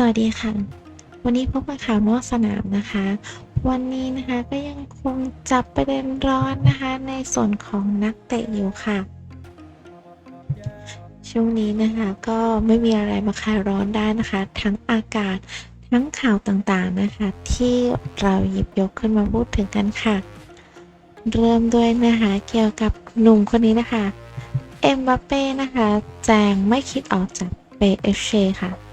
สวัสดีค่ะ วันนี้พบกับข่าวนอกสนามนะคะ วันนี้นะคะก็ยังคงจับประเด็นร้อนนะคะ ในส่วนของนักเตะอยู่ค่ะ ช่วงนี้นะคะก็ไม่มีอะไรมาคลายร้อนได้นะคะ ทั้งอากาศทั้งข่าวต่างๆนะคะ ที่เราหยิบยกขึ้นมาพูดถึงกันค่ะ เริ่มด้วยนะคะเกี่ยวกับหนุ่มคนนี้นะคะ เอ็มบัปเป้นะคะ แจงไม่คิดออกจากเปเอฟเชค่ะ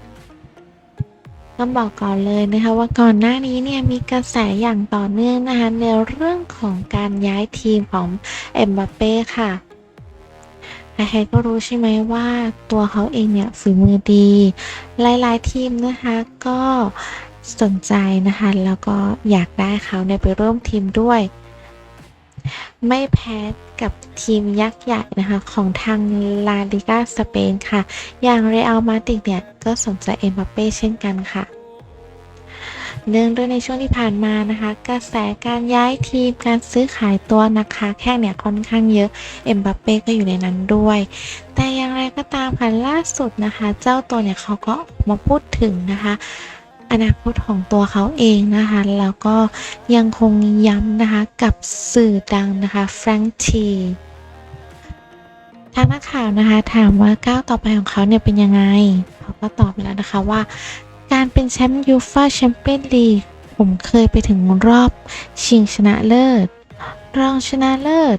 ต้องบอกก่อนเลยนะคะว่าก่อนหน้านี้เนี่ยมีกระแสอย่างต่อเนื่องนะคะในเรื่องของการย้ายทีมของเอ็มบัปเป้ค่ะใครๆก็รู้ใช่ไหมว่าตัวเขาเองเนี่ยฝีมือดี หลายๆทีมนะคะก็สนใจนะคะแล้วก็อยากได้เขาเนี่ยไปร่วมทีมด้วย ไม่แพ้ กับทีมยักษ์ใหญ่นะคะของทางลาลิกาสเปนค่ะ อย่างเรอัลมาดริดเนี่ย ก็สนใจเอ็มบัปเป้เช่นกันค่ะเนื่องด้วยในช่วงที่ผ่านมานะคะ กระแสการย้ายทีมการซื้อขายตัวนะคะแค่เนี่ยค่อนข้างเยอะเอ็มบัปเป้ก็อยู่ในนั้นด้วย แต่อย่างไรก็ตามค่ะล่าสุดนะคะ เจ้าตัวเนี่ยเขาก็มาพูดถึงนะคะ อนาคตของตัวเขาเองนะคะ แล้วก็ยังคงย้ำนะคะกับสื่อดังนะคะแฟรงค์ทีทางนักข่าวนะคะถามว่าก้าวต่อไปของเขาเนี่ยเป็นยังไง เขาก็ตอบไปแล้วนะคะว่า การเป็นแชมป์ยูฟ่าแชมเปี้ยนลีกผมเคยไปถึงรอบชิงชนะเลิศ รองชนะเลิศ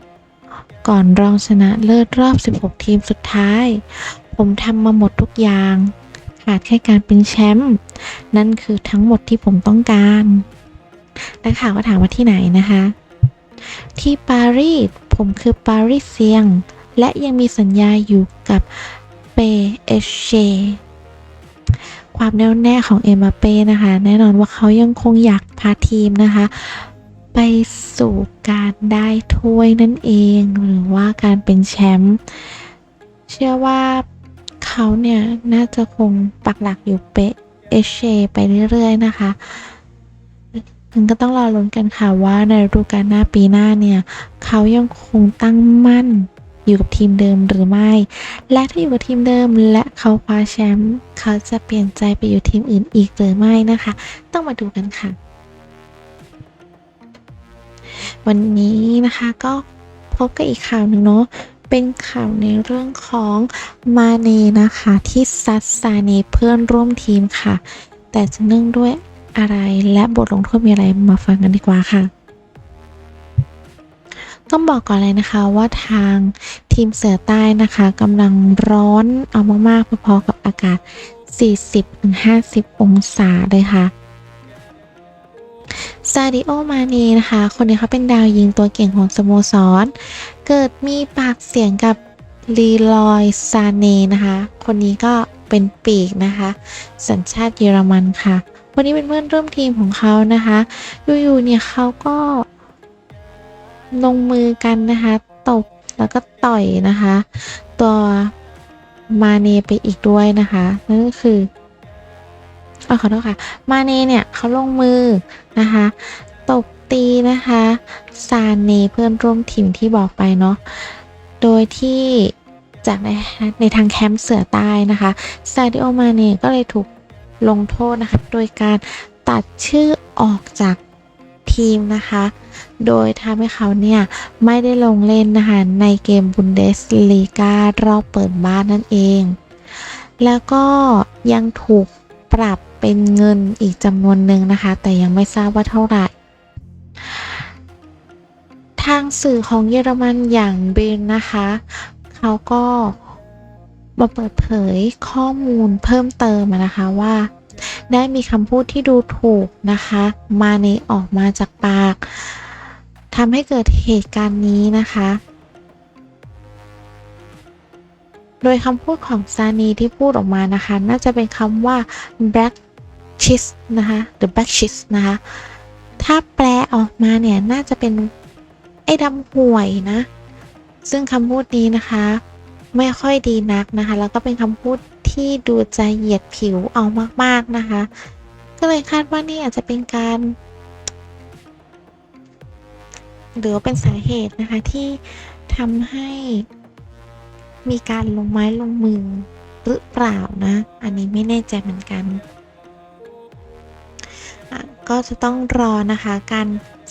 ก่อนรองชนะเลิศรอบ 16 ทีมสุดท้าย ผมทำมาหมดทุกอย่าง ขาดแค่การเป็นแชมป์นั่นคือทั้งหมดที่ผมต้องการนักข่าวก็ถามว่าที่ไหนนะคะ ที่ปารีสผมคือปารีสเซียง และยังมีสัญญาอยู่กับเปเอเชความแน่วแน่ของเอ็มบัปเป้นะคะ แน่นอนว่าเขายังคงอยากพาทีมนะคะ ไปสู่การได้ถ้วยนั่นเอง หรือว่าการเป็นแชมป์เชื่อว่า เขาเนี่ยน่าจะคงปักหลักอยู่เป๊ะเอชเชไปเรื่อยๆนะคะมันก็ต้องรอลุ้นกันค่ะว่าในฤดูกาลหน้าปีหน้าเนี่ยเขายังคงตั้งมั่นอยู่กับทีมเดิมหรือไม่ และถ้าอยู่กับทีมเดิมและเขาคว้าแชมป์เขาจะเปลี่ยนใจไปอยู่ทีมอื่นอีกหรือไม่นะคะ ต้องมาดูกันค่ะ วันนี้นะคะก็พบกับอีกข่าวหนึ่งเนาะ เป็นข่าวในเรื่องของมาเนนะคะ ที่ซัดซาเนเพื่อนร่วมทีมค่ะ แต่จะเนื่องด้วยอะไรและบทลงโทษมีอะไรมาฟังกันดีกว่าค่ะ ต้องบอกก่อนเลยนะคะว่าทางทีมเสือใต้นะคะกำลังร้อนเอามากๆพอๆกับอากาศ 40-50 องศาเลยค่ะ ซาดิโอ มาเนนะคะ คนนี้เขาเป็นดาวยิงตัวเก่งของสโมสร เกิดมีปากเสียงกับลีลอยซาเนนะคะ คนนี้ก็เป็นปีกนะคะ สัญชาติเยอรมันค่ะ วันนี้เป็นเพื่อนร่วมทีมของเขานะคะอยู่ๆเนี่ยเขาก็ลงมือกันนะคะตบแล้วก็ต่อยนะคะ ตัวมาเนไปอีกด้วยนะคะ นั่นก็คือ ออขอโทษค่ะ มาเนเนี่ยเขาลงมือนะคะ ตบตีนะคะซานเนเพื่อนร่วมทีมที่บอกไปเนาะ โดยที่จากในในทางแคมป์เสือใต้นะคะซาดิโอมาเนก็เลยถูกลงโทษนะคะ โดยการตัดชื่อออกจากทีมนะคะ โดยทำให้เขาเนี่ยไม่ได้ลงเล่นนะคะในเกมบุนเดสลีการอบเปิดบ้านนั่นเอง แล้วก็ยังถูกปรับ เป็นเงินอีกจำนวนหนึ่งนะคะ แต่ยังไม่ทราบว่าเท่าไหร่ ทางสื่อของเยอรมันอย่างเบนนะคะ เขาก็มาเปิดเผยข้อมูลเพิ่มเติมนะคะว่า ได้มีคำพูดที่ดูถูกนะคะ มาในออกมาจากปากทำให้เกิดเหตุการณ์นี้นะคะ โดยคำพูดของซานีที่พูดออกมานะคะ น่าจะเป็นคำว่า black cheese นะคะ the black cheese นะคะ ถ้าแปลออกมาเนี่ย น่าจะเป็นไอ้ดำห่วยนะ ซึ่งคำพูดนี้นะคะ ไม่ค่อยดีนักนะคะ แล้วก็เป็นคำพูดที่ดูจะเหยียดผิวเอามากๆนะคะ ก็เลยคาดว่านี่อาจจะเป็นการหรือว่าเป็นสาเหตุนะคะที่ทำให้มีการลงไม้ลงมือหรือเปล่านะ อันนี้ไม่แน่ใจเหมือนกัน ก็จะต้องรอนะคะการ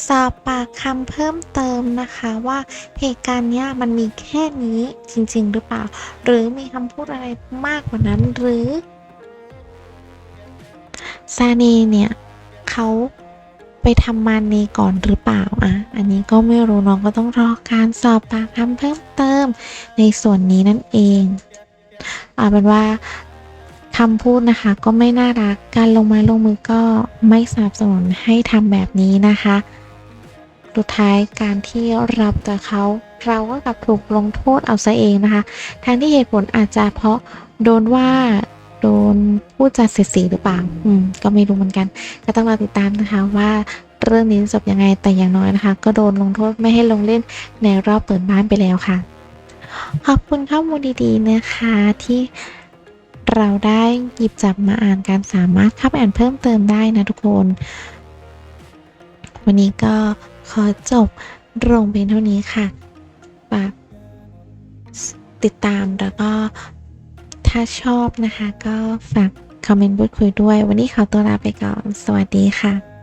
สอบปากคำเพิ่มเติมนะคะว่าเหตุการณ์นี้มันมีแค่นี้จริง ๆ หรือเปล่า หรือมีคำพูดอะไรมากกว่านั้นหรือซาเนเนี่ยเขาไปทำมันเนก่อนหรือเปล่าอะอันนี้ก็ไม่รู้น้องก็ต้องรอการสอบปากคำเพิ่มเติมในส่วนนี้นั่นเองเอาเป็นว่า คำพูดนะคะก็ไม่น่ารัก การลงไม้ลงมือก็ไม่สนับสนุนให้ทำแบบนี้นะคะสุดท้ายการที่รับแต่เขาเราก็กลับถูกลงโทษเอาซะเองนะคะทั้งที่เหตุผลอาจจะเพราะโดนว่าโดนพูดจาเสียสีหรือเปล่า อืม ก็ไม่รู้เหมือนกัน ก็ต้องรอติดตามนะคะว่าเรื่องนี้จบยังไง แต่อย่างน้อยนะคะ ก็โดนลงโทษไม่ให้ลงเล่นในรอบเปิดบ้านไปแล้วค่ะ ขอบคุณข้อมูลดีๆนะคะที่ เราได้หยิบจับมาอ่านการสามารถเข้าไปอ่านเพิ่มเติมได้นะทุกคน วันนี้ก็ขอจบลงเพียงเท่านี้ค่ะฝากติดตามแล้วก็ถ้าชอบนะคะ ก็ฝากคอมเมนต์พูดคุยด้วย วันนี้ขอตัวลาไปก่อน สวัสดีค่ะ